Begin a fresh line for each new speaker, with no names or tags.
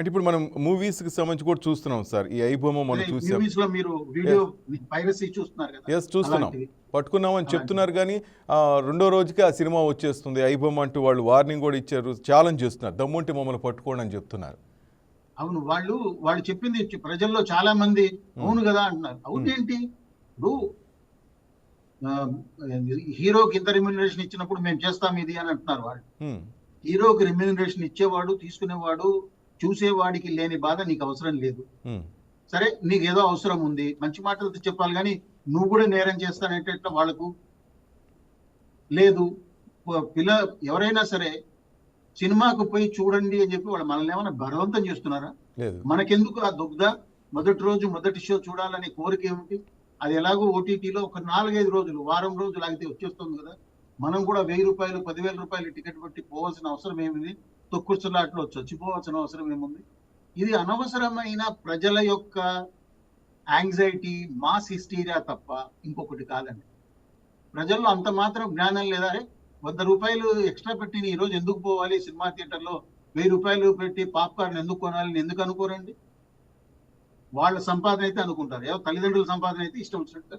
అంటే ఇప్పుడు మనం మూవీస్కి సంబంధించి కూడా చూస్తున్నాం సార్. ఈ ఐబొమ్మ మనం చూసాం.
మూవీస్లో మీరు వీడియో పైరసీ చూస్తున్నారు కదా.
ఎస్ చూస్తున్నాం.
అలాంటివి.
పట్టుకున్నామని చెప్తున్నారు కానీ ఆ, రెండో రోజుకి ఆ సినిమా వచ్చేస్తుంది. ఐబొమ్మ అంటూ వాళ్ళు వార్నింగ్ కూడా ఇచ్చారు. ఛాలెంజ్ చేస్తున్నారు. దమ్ముంటే మమ్మల్ని పట్టుకోండి అని చెప్తున్నారు.
అవును వాళ్ళు వాళ్ళు చెప్పింది ప్రజల్లో చాలా మంది అవును కదా అంటున్నారు. అవునేంటి ఇప్పుడు ఆ, హీరోకి ఇంత రెమ్యూనరేషన్ ఇచ్చినప్పుడు మేము చేస్తాం ఇది అని అంటున్నారు వాళ్ళు.
హ్మ్.
హీరోకి రెమ్యూనరేషన్ ఇచ్చేవాడు తీసుకునేవాడు చూసేవాడికి లేని బాధ నీకు అవసరం లేదు. సరే నీకు ఏదో అవసరం ఉంది. మంచి మాటలతో చెప్పాలి కానీ నువ్వు కూడా నేరం చేస్తానంటే వాళ్ళకు లేదు. పిల్ల ఎవరైనా సరే సినిమాకు పోయి చూడండి అని చెప్పి వాళ్ళు మనల్ని ఏమైనా బలవంతం చేస్తున్నారా? మనకెందుకు ఆ దుగ్ధ? మొదటి రోజు మొదటి షో చూడాలనే కోరిక ఏమిటి? అది ఎలాగో ఓటీటీలో ఒక నాలుగైదు రోజులు వారం రోజులు ఆగితే వచ్చేస్తుంది కదా. మనం కూడా వెయ్యి రూపాయలు పదివేల రూపాయలు టికెట్ పెట్టి పోవాల్సిన అవసరం ఏమిది తొక్కుడుసలాట్లో చచ్చిపోవాల్సిన అవసరం ఏముంది? ఇది అనవసరమైన ప్రజల యొక్క యాంగ్జైటీ మాస్ హిస్టీరియా తప్ప ఇంకొకటి కాదండి. ప్రజల్లో అంత మాత్రం జ్ఞానం లేదా? వంద రూపాయలు ఎక్స్ట్రా పెట్టి ఈ రోజు ఎందుకు పోవాలి? సినిమా థియేటర్లో వెయ్యి రూపాయలు పెట్టి పాప్కార్న్ ఎందుకు కొనాలి ఎందుకు అనుకోరండి? వాళ్ళ సంపాదన అయితే అనుకుంటారు. ఏదో తల్లిదండ్రుల సంపాదన అయితే ఇష్టం వచ్చినట్టు